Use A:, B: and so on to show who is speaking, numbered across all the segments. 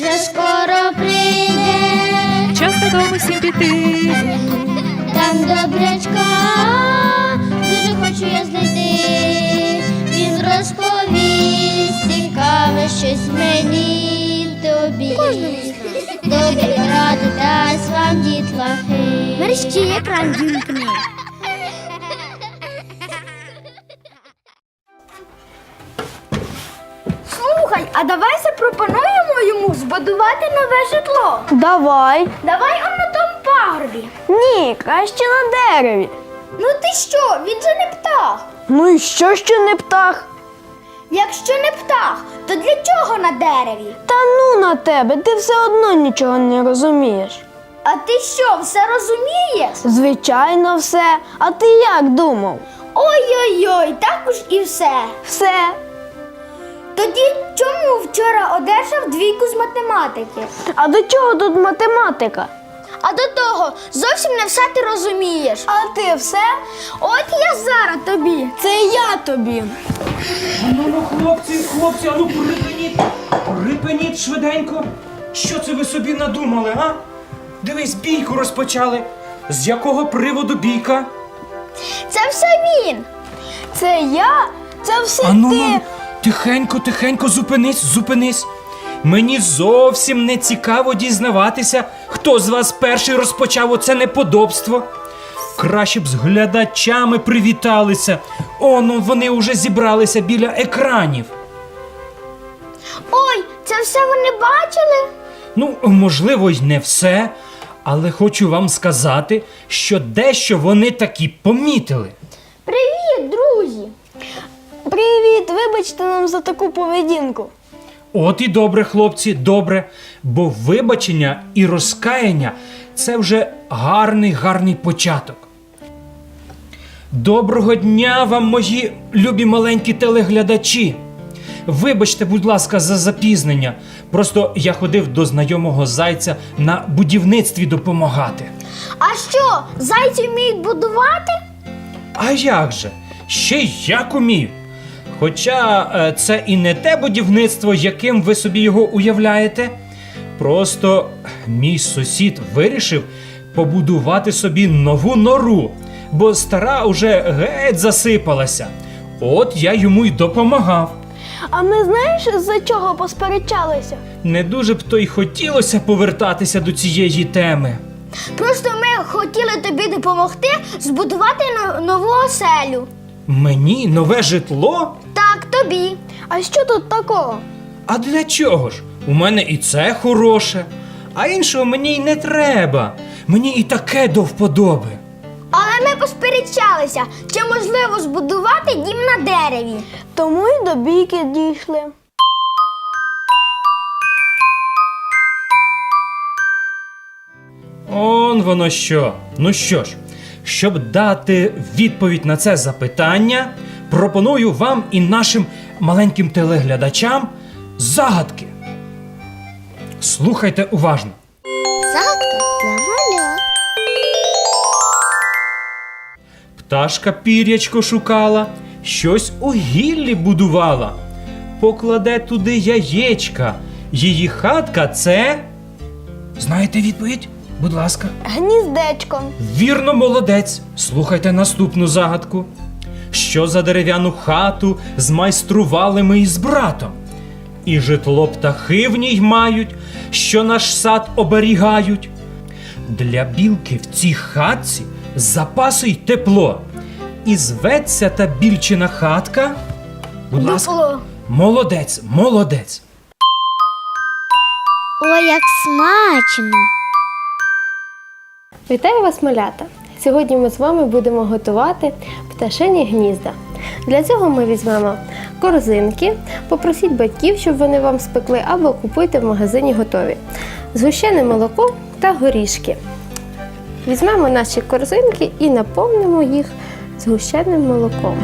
A: вже скоро прийде,
B: Час додому всім піти.
A: там добрячка, дуже хочу я знайти. Він розповість цікаве щось мені й тобі. Добрі ради дасть вам дітлахи. Мерщі екран дімкни.
C: Слухай, а давай запропонуємо йому збудувати нове житло.
D: Давай.
C: Давай он на тому пагорбі.
D: Ні, краще на дереві.
C: Ну ти що, він же не птах.
D: Ну і що, що не птах?
C: Якщо не птах, то для чого на дереві?
D: Та ну на тебе, ти все одно нічого не розумієш.
C: А ти що, все розумієш?
D: Звичайно, все. А ти як думав?
C: Ой-ой-ой, так уж і все.
D: Все.
C: Тоді чому вчора одержав двійку з математики?
D: А до чого тут математика?
C: А до того зовсім не все ти розумієш.
D: А ти все?
C: От я зараз тобі.
D: Це я тобі.
E: Ну, ну, хлопці, хлопці, а ну припиніть, припиніть швиденько. Що це ви собі надумали, а? Дивись, бійку розпочали. З якого приводу бійка?
C: Це все він.
D: Це я? Це все
E: А ну,
D: ти.
E: ну, тихенько, тихенько, зупинись, зупинись. Мені зовсім не цікаво дізнаватися, хто з вас перший розпочав оце неподобство. Краще б з глядачами привіталися. О, ну вони вже зібралися біля екранів.
C: Ой, це все вони бачили?
E: Ну, можливо, й не все, але хочу вам сказати, що дещо вони таки помітили.
C: Привіт,
D: вибачте нам за таку поведінку.
E: От і добре, хлопці, добре. Бо вибачення і розкаяння це вже гарний, гарний початок. Доброго дня вам, мої любі маленькі телеглядачі. Вибачте, будь ласка, за запізнення. Просто я ходив до знайомого зайця на будівництві допомагати.
C: А що, зайці вміють будувати?
E: А як же? Ще й як умію. Хоча е, це і не те будівництво, яким ви собі його уявляєте. Просто мій сусід вирішив побудувати собі нову нору, бо стара уже геть засипалася. От я йому й допомагав.
D: А ми знаєш, за чого посперечалися?
E: Не дуже б то й хотілося повертатися до цієї теми.
C: Просто ми хотіли тобі допомогти збудувати нову оселю.
E: Мені нове житло?
C: Так, тобі.
D: А що тут такого?
E: А для чого ж? У мене і це хороше, а іншого мені й не треба. Мені і таке до вподоби.
C: Але ми посперечалися, чи можливо збудувати дім на дереві.
D: Тому й до бійки дійшли.
E: Он воно що. Ну що ж, щоб дати відповідь на це запитання, пропоную вам і нашим маленьким телеглядачам загадки. Слухайте уважно.
A: Загадка для маля.
E: Пташка пірячко шукала, щось у гіллі будувала. Покладе туди яєчка. Її хатка це. Знаєте відповідь? Будь ласка.
D: Гніздечко.
E: Вірно, молодець. Слухайте наступну загадку. Що за дерев'яну хату змайстрували ми із братом? І житло птахи в ній мають, що наш сад оберігають. Для білки в цій хатці запаси й тепло. І зветься та більчина хатка. Будь ласка,
C: Дупло.
E: молодець, молодець.
A: Ой, як смачно.
F: Вітаю вас, малята! Сьогодні ми з вами будемо готувати пташині гнізда. Для цього ми візьмемо корзинки, попросіть батьків, щоб вони вам спекли, або купуйте в магазині готові. Згущене молоко та горішки. Візьмемо наші корзинки і наповнимо їх згущеним молоком.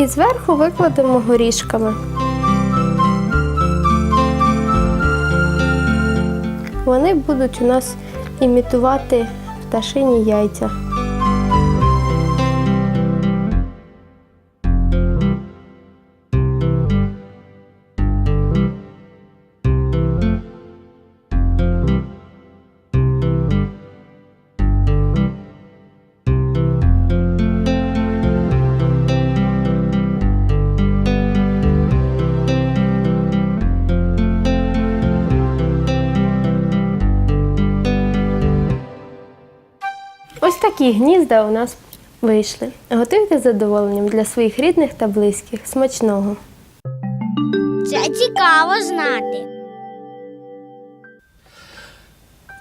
F: І зверху викладемо горішками. вони будуть у нас імітувати пташині яйця. Такі гнізда у нас вийшли. Готуйте з задоволенням для своїх рідних та близьких. Смачного!
A: Це цікаво знати.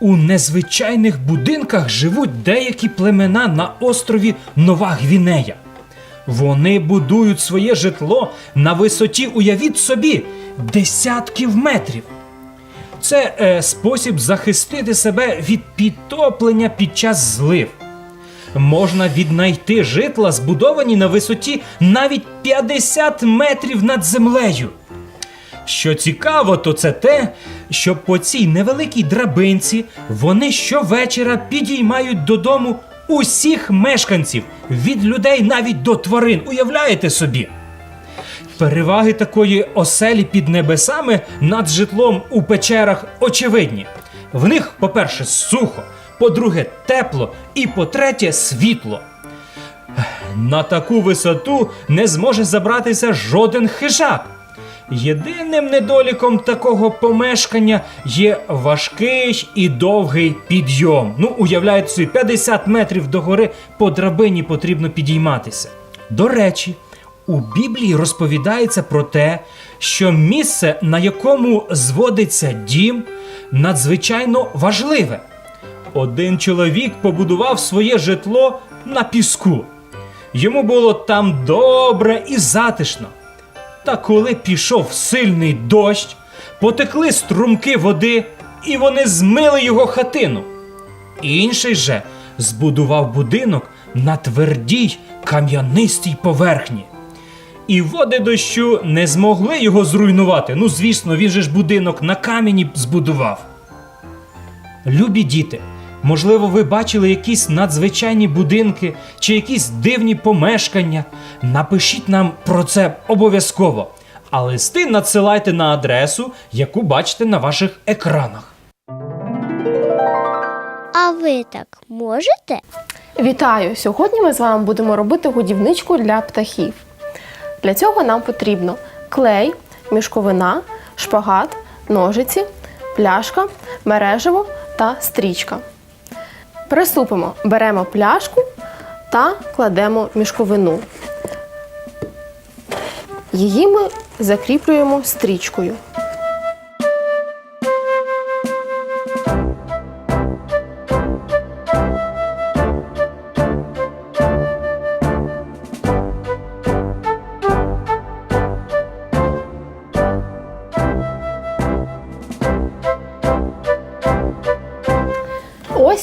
E: У незвичайних будинках живуть деякі племена на острові Нова Гвінея. Вони будують своє житло на висоті, уявіть собі, десятків метрів. Це е, спосіб захистити себе від підтоплення під час злив. Можна віднайти житла, збудовані на висоті навіть 50 метрів над землею. Що цікаво, то це те, що по цій невеликій драбинці вони щовечора підіймають додому усіх мешканців від людей навіть до тварин. Уявляєте собі? Переваги такої оселі під небесами над житлом у печерах очевидні. В них, по-перше, сухо, по-друге, тепло і по-третє, світло. На таку висоту не зможе забратися жоден хижак. Єдиним недоліком такого помешкання є важкий і довгий підйом. Ну, уявляєте собі, 50 метрів догори по драбині потрібно підійматися. До речі, у Біблії розповідається про те, що місце, на якому зводиться дім, надзвичайно важливе. Один чоловік побудував своє житло на піску. Йому було там добре і затишно. Та коли пішов сильний дощ, потекли струмки води, і вони змили його хатину. Інший же збудував будинок на твердій кам'янистій поверхні. І води дощу не змогли його зруйнувати. Ну, звісно, він же ж будинок на камені збудував. Любі діти, можливо, ви бачили якісь надзвичайні будинки чи якісь дивні помешкання. Напишіть нам про це обов'язково. А листи надсилайте на адресу, яку бачите на ваших екранах.
A: А ви так можете?
F: Вітаю! Сьогодні ми з вами будемо робити годівничку для птахів. Для цього нам потрібно клей, мішковина, шпагат, ножиці, пляшка, мережево та стрічка. Приступимо, беремо пляшку та кладемо мішковину. Її ми закріплюємо стрічкою.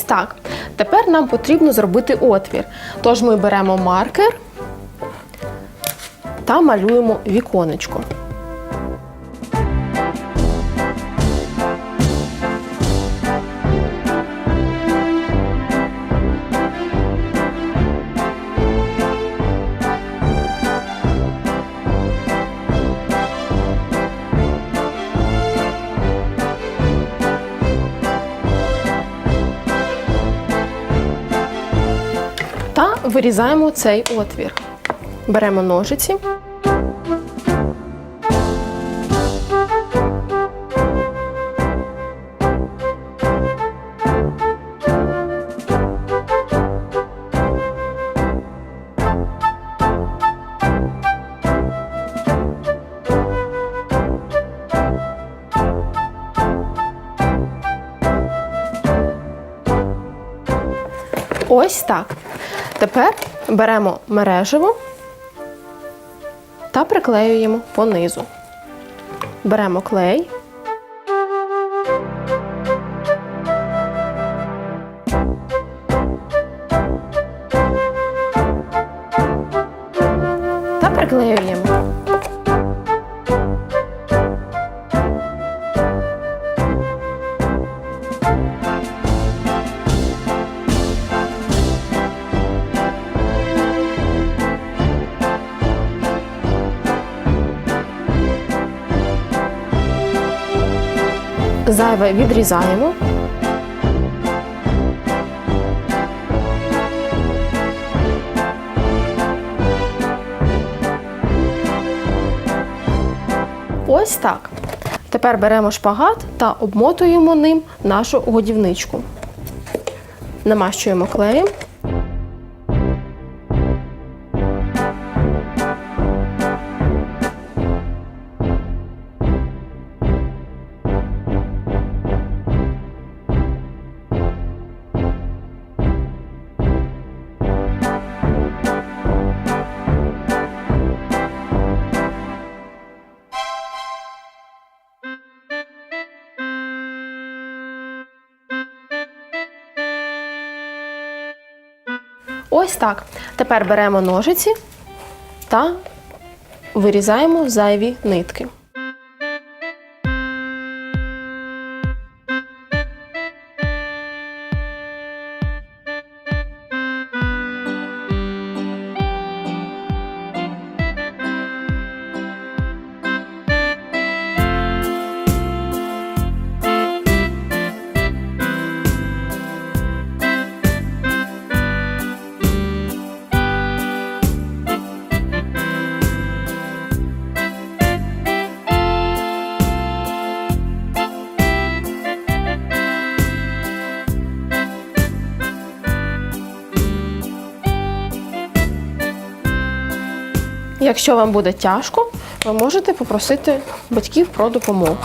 F: Так. Тепер нам потрібно зробити отвір. Тож ми беремо маркер та малюємо віконечко. Вирізаємо цей отвір. Беремо ножиці. Ось так. Тепер беремо мережево та приклеюємо понизу. Беремо клей. Зайве відрізаємо. Ось так. Тепер беремо шпагат та обмотуємо ним нашу годівничку. Намащуємо клеєм. Ось так. Тепер беремо ножиці та вирізаємо зайві нитки. Якщо вам буде тяжко, ви можете попросити батьків про допомогу.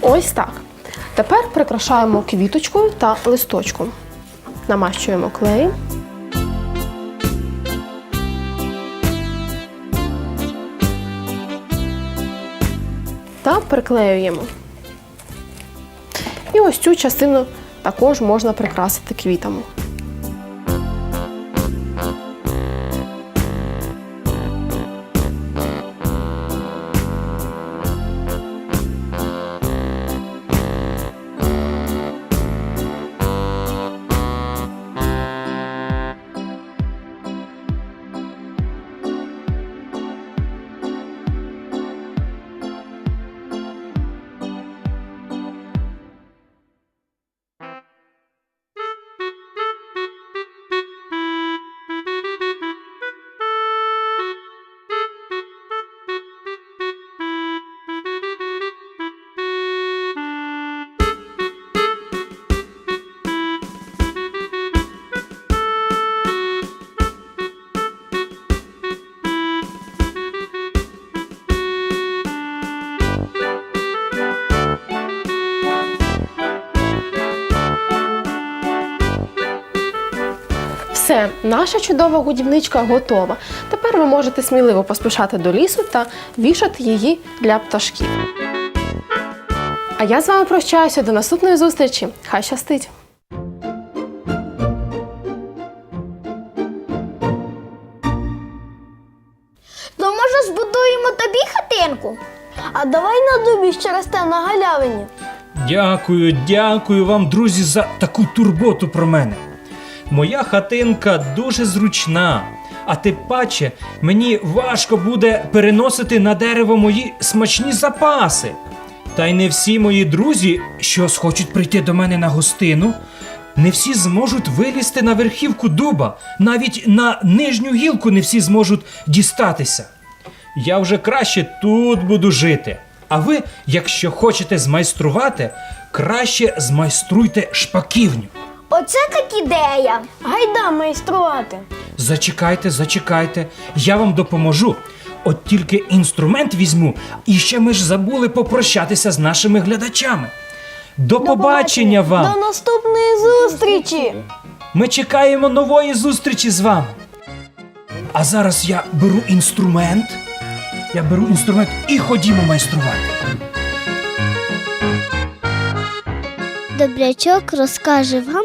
F: Ось так. Тепер прикрашаємо квіточкою та листочком. Намащуємо клей. Та приклеюємо. І ось цю частину також можна прикрасити квітами. Все, наша чудова годівничка готова. Тепер ви можете сміливо поспішати до лісу та вішати її для пташків. А я з вами прощаюся до наступної зустрічі. Хай щастить!
C: То може збудуємо тобі хатинку?
D: А давай на дубі, що росте на галявині.
E: Дякую, дякую вам, друзі, за таку турботу про мене. Моя хатинка дуже зручна, а тим паче мені важко буде переносити на дерево мої смачні запаси. Та й не всі мої друзі, що схочуть прийти до мене на гостину, не всі зможуть вилізти на верхівку дуба, навіть на нижню гілку не всі зможуть дістатися. Я вже краще тут буду жити. А ви, якщо хочете змайструвати, краще змайструйте шпаківню.
C: Оце так ідея.
D: Гайда майструвати.
E: Зачекайте, зачекайте, я вам допоможу. От тільки інструмент візьму, і ще ми ж забули попрощатися з нашими глядачами. До, побачення вам!
D: До наступної зустрічі!
E: Ми чекаємо нової зустрічі з вами. А зараз я беру інструмент. Я беру інструмент і ходімо майструвати.
A: Добрячок розкаже вам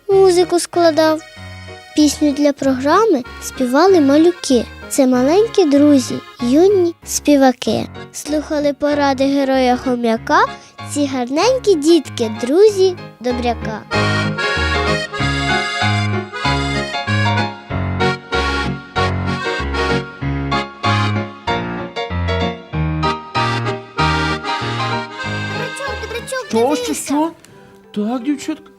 A: музику складав. Пісню для програми співали малюки. Це маленькі друзі, юні співаки. Слухали поради героя хом'яка, ці гарненькі дітки, друзі добряка.
G: Що, що, що? Так, дівчатка.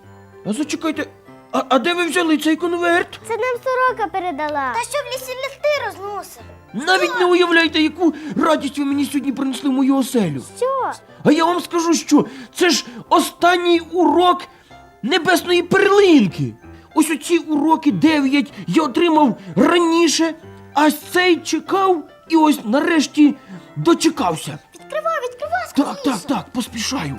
G: А зачекайте. А, а де ви взяли цей конверт?
A: Це нам сорока передала.
C: Та що в лісі листи розносив?
G: Навіть не уявляєте, яку радість ви мені сьогодні принесли в мою оселю.
A: Що?
G: А я вам скажу, що це ж останній урок небесної перлинки. Ось оці уроки дев'ять я отримав раніше, а цей чекав і ось нарешті дочекався.
C: Відкривай, відкривай,
G: Так, так, так, поспішаю.